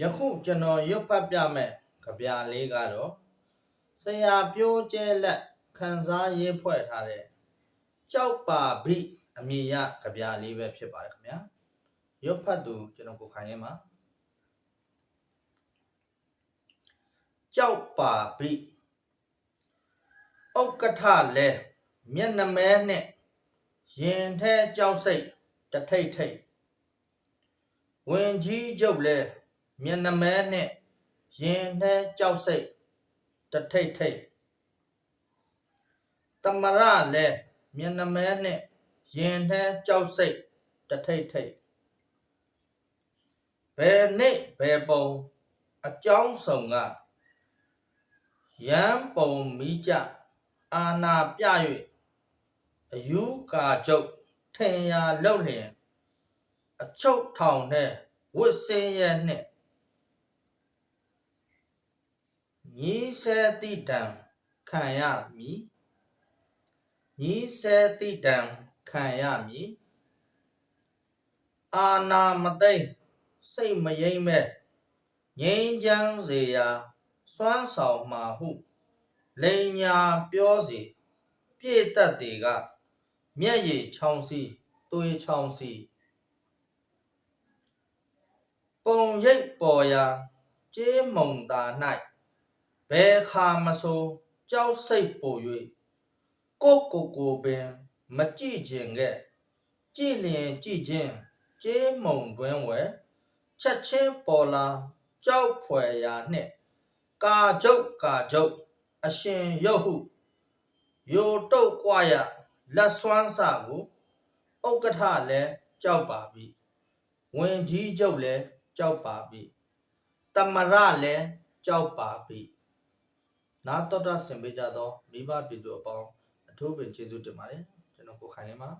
ယခုကျွန်တော်ရွတ်ဖတ်ပြမယ်ကြပြလေးကတော့ဆရာပြိုးကျဲလက်ခန်းစားရေးဖွဲ့ထားတဲ့ကြောက်ပါဘိအမည်ရကြပြလေးပဲဖြစ်ပါတယ်ခင်ဗျာရွတ်ဖတ်သူကျွန်တော်ကိုခိုင်နေမှာကြောက်ပါဘိဥက္ကဋ္ဌလဲမျက်နှမဲနဲ့ရင်ထဲကြောက်စိတ်တထိတ်ထိတ်ဝင်ကြီးကျုပ်လဲ မျက်နှမဲနဲ့ရင်ထဲကြောက်စိတ်တထိတ်ထိတ်တမရလဲမျက်နှမဲနဲ့ရင်ထဲကြောက်စိတ်တထိတ်ထိတ်ဘယ်နေ့ဘယ်ပုံအကြောင်းဆောင်ကရမ်းပုံမိကြအာနာပြ၍အယူကာကျုပ်ထင်ရာလှုပ်လျင်အချုပ်ထောင်နဲ့ဝစ်စင်းရဲ့နဲ့ ညီဆဲတိတံခံရမည်ညီဆဲတိတံခံရမည်အာနာမသိမ့်စိတ်မယိမ့်မဲ့ငြိမ်းချမ်းစေရာစွမ်းဆောင်မှာဟုလိန်ညာပြောစီပြည့်တတ်တွေကမျက်ရည်ချောင်းစီသွေးချောင်းစီပုံရိပ်ပေါ်ရာကျေးမုံသာ၌ ဘယ်ခါမဆိုကြောက်စိတ်ပို၍ကိုကိုကိုပင်မကြည့်ခြင်းကဲ့ကြည့်လျင်ကြည့်ခြင်းကျေးမုံတွင်ဝဲချက်ချင်းပေါ်လာကြောက်ဖွယ်ရာနှင့်ကာကြုတ်ကာကြုတ်အရှင်ရုပ်ဟုယိုတုတ်ကွာရလက်စွမ်းစကိုဥက္ကဋ္ဌလည်းကြောက်ပါပြီဝင်ကြီးချုပ်လည်းကြောက်ပါပြီတမရလည်းကြောက်ပါပြီ နာတော်တာဆင်ပေးကြသောမိဘပြည်သူအပေါင်းအထူးပင်ကျေးဇူးတင်ပါတယ်ကျွန်တော်ကိုခိုင်နေမှာ